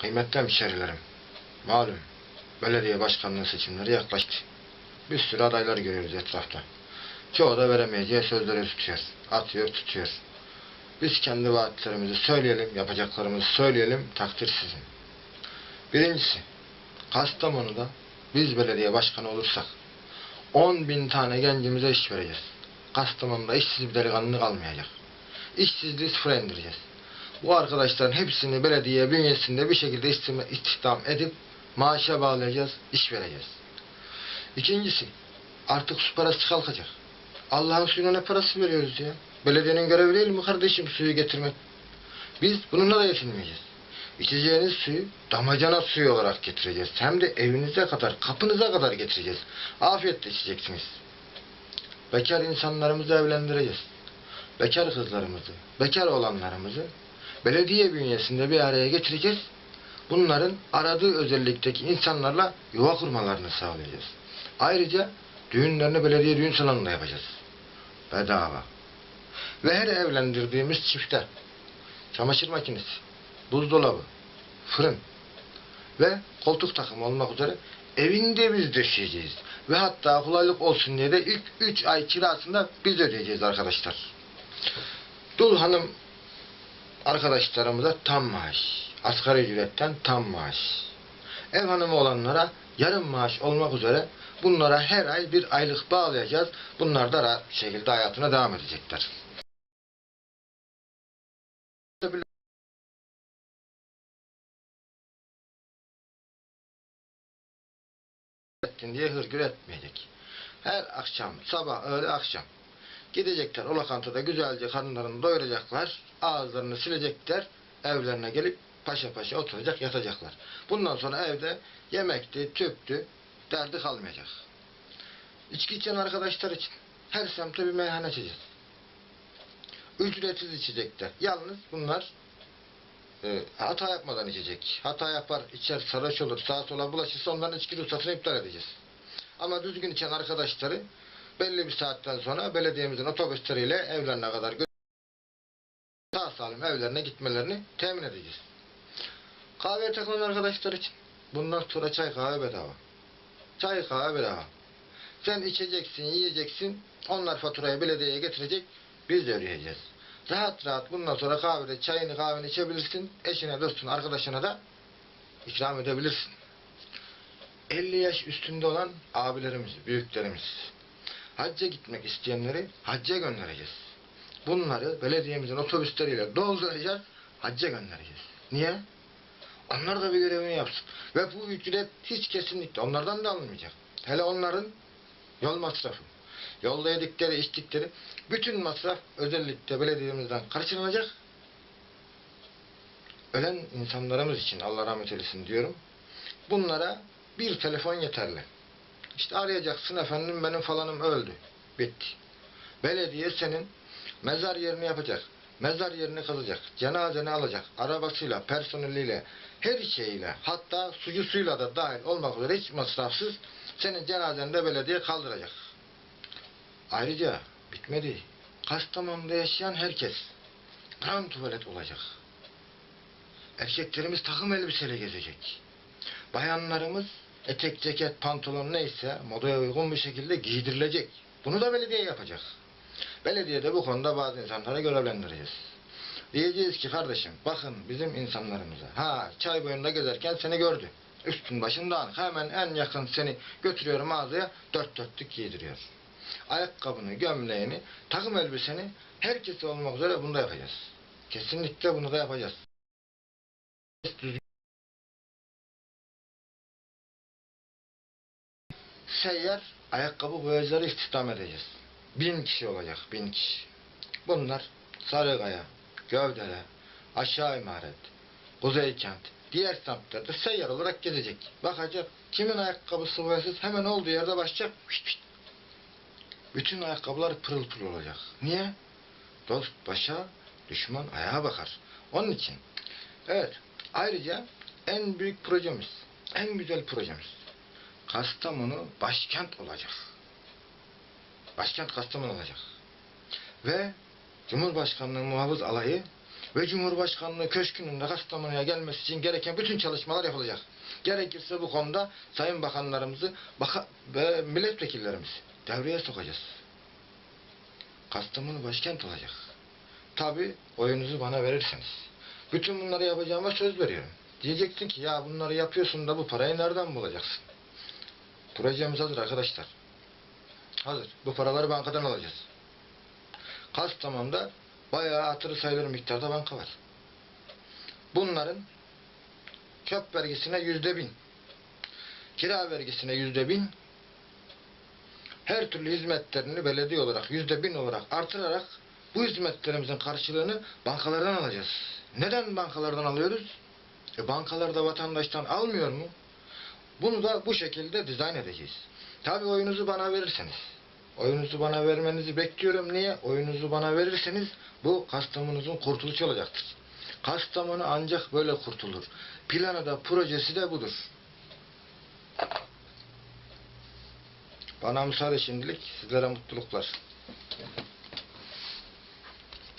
Kıymetli hemşerilerim, malum belediye başkanlığı seçimleri yaklaştı. Bir sürü adaylar görüyoruz etrafta. Çoğu da veremeyeceği sözleri tutuyor. Atıyor, tutuyor. Biz kendi vaatlerimizi söyleyelim, yapacaklarımızı söyleyelim, takdir sizin. Birincisi, Kastamonu'da biz belediye başkanı olursak 10 bin tane gencimize iş vereceğiz. Kastamonu'da işsiz bir delikanlı kalmayacak. İşsizliği sıfıra indireceğiz. Bu arkadaşların hepsini belediye bünyesinde bir şekilde istihdam edip maaşa bağlayacağız, iş vereceğiz. İkincisi, artık su parası kalkacak. Allah'ın suyuna ne parası veriyoruz ya? Belediyenin görevi değil mi kardeşim suyu getirmek? Biz bununla da yetinmeyeceğiz. İçeceğiniz suyu damacana suyu olarak getireceğiz. Hem de evinize kadar, kapınıza kadar getireceğiz. Afiyetle içeceksiniz. Bekar insanlarımızı evlendireceğiz. Bekar kızlarımızı, bekar olanlarımızı belediye bünyesinde bir araya getireceğiz. Bunların aradığı özellikteki insanlarla yuva kurmalarını sağlayacağız. Ayrıca düğünlerini belediye düğün salonunda yapacağız. Bedava. Ve her evlendirdiğimiz çifte çamaşır makinesi, buzdolabı, fırın ve koltuk takımı olmak üzere evinde biz döşeyeceğiz. Ve hatta kolaylık olsun diye de ilk 3 ay kirasında biz ödeyeceğiz arkadaşlar. Dul hanım arkadaşlarımıza tam maaş. Asgari ücretten tam maaş. Ev hanımı olanlara yarım maaş olmak üzere bunlara her ay bir aylık bağlayacağız. Bunlar da rahat bir şekilde hayatına devam edecekler. diye hırgür etmeyecek. Her akşam, sabah, öğle, akşam gidecekler o lokantada güzelce karınlarını doyuracaklar, ağızlarını silecekler, evlerine gelip paşa paşa oturacak, yatacaklar. Bundan sonra evde yemekti, tüptü, derdi kalmayacak. İçki içen arkadaşlar için her semtte bir meyhane açacağız. Ücretsiz içecekler. Yalnız bunlar e, hata yapmadan içecek. Hata yapar, içer, sarhoş olur, sağa sola bulaşırsa onların içki ruhsatını iptal edeceğiz. Ama düzgün içen arkadaşları belli bir saatten sonra belediyemizin otobüsleriyle evlerine kadar sağ salim evlerine gitmelerini temin edeceğiz. Kahveye takılan arkadaşlar için bundan sonra çay kahve bedava. Çay kahve bedava. Sen içeceksin, yiyeceksin, onlar faturayı belediyeye getirecek, biz de ödeyeceğiz. Rahat rahat bundan sonra kahvede çayını kahveni içebilirsin. Eşine, dostuna, arkadaşına da ikram edebilirsin. 50 yaş üstünde olan abilerimiz, büyüklerimiz hacca gitmek isteyenleri hacca göndereceğiz. Bunları belediyemizin otobüsleriyle dolduracağız, hacca göndereceğiz. Niye? Onlar da bir görevini yapsın. Ve bu ücret hiç kesinlikle onlardan da alınmayacak. Hele onların yol masrafı, yolda yedikleri, içtikleri bütün masraf özellikle belediyemizden karşılanacak. Ölen insanlarımız için Allah rahmet eylesin diyorum. Bunlara bir telefon yeterli. İşte arayacaksın efendim benim falanım öldü. Bitti. Belediye senin mezar yerini yapacak. Mezar yerini kazacak. Cenazeni alacak. Arabasıyla, personeliyle, her şeyiyle hatta sucusuyla da dahil olmak üzere hiç masrafsız senin cenazeni de belediye kaldıracak. Ayrıca bitmedi. Kastamonu'da yaşayan herkes tam tuvalet olacak. Erkeklerimiz takım elbiseyle gezecek. Bayanlarımız etek, ceket, pantolon neyse modaya uygun bir şekilde giydirilecek. Bunu da belediye yapacak. Belediye de bu konuda bazı insanlara görevlendireceğiz. Diyeceğiz ki kardeşim bakın bizim insanlarımıza. Ha çay boyunda gezerken seni gördü. Üstün başın dağınık. Hemen en yakın seni götürüyor mağazaya dört dörtlük giydiriyor. Ayakkabını, gömleğini, takım elbiseni herkese olmak üzere bunu da yapacağız. Kesinlikle bunu da yapacağız. Seyyar ayakkabı boyacıları istihdam edeceğiz. Bin kişi olacak, bin kişi. Bunlar Sarıkaya, Gövdele, Aşağı İmaret, Kuzeykent, diğer semtlerde seyyar olarak gezecek. Bakacak kimin ayakkabısı boyasız hemen olduğu yerde başlayacak. Bütün ayakkabılar pırıl pırıl olacak. Niye? Dost başa, düşman ayağa bakar. Onun için. Evet. Ayrıca en büyük projemiz, en güzel projemiz. Kastamonu başkent olacak. Başkent Kastamonu olacak. Ve Cumhurbaşkanlığı muhafız alayı ve Cumhurbaşkanlığı Köşkü'nün de Kastamonu'ya gelmesi için gereken bütün çalışmalar yapılacak. Gerekirse bu konuda sayın bakanlarımızı baka ve milletvekillerimizi devreye sokacağız. Kastamonu başkent olacak. Tabi oyunuzu bana verirseniz. Bütün bunları yapacağıma söz veriyorum. Diyeceksin ki ya bunları yapıyorsun da bu parayı nereden bulacaksın? Projemiz hazır arkadaşlar. Hazır. Bu paraları bankadan alacağız. Kastamonu'da bayağı hatırı sayılır miktarda banka var. Bunların köp vergisine yüzde bin, kira vergisine yüzde bin, her türlü hizmetlerini belediye olarak yüzde bin olarak artırarak bu hizmetlerimizin karşılığını bankalardan alacağız. Neden bankalardan alıyoruz? E bankalar da vatandaştan almıyor mu? Bunu da bu şekilde dizayn edeceğiz. Tabi oyunuzu bana verirseniz. Oyunuzu bana vermenizi bekliyorum. Niye? Oyunuzu bana verirseniz bu Kastamonu'nun kurtuluşu olacaktır. Kastamonu ancak böyle kurtulur. Planı da projesi de budur. Bana müsaade şimdilik. Sizlere mutluluklar.